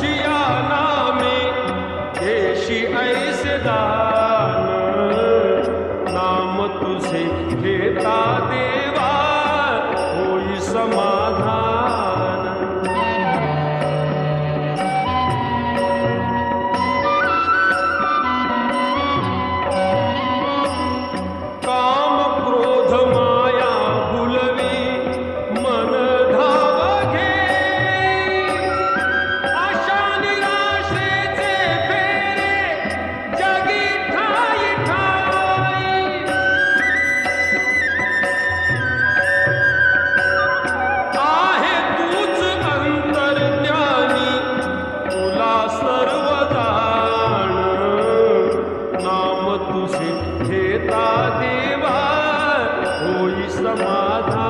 जिया नामे देशी ऐसे दान। नाम तुझे देता देवा कोई समाधान देता देवा होई समाधान.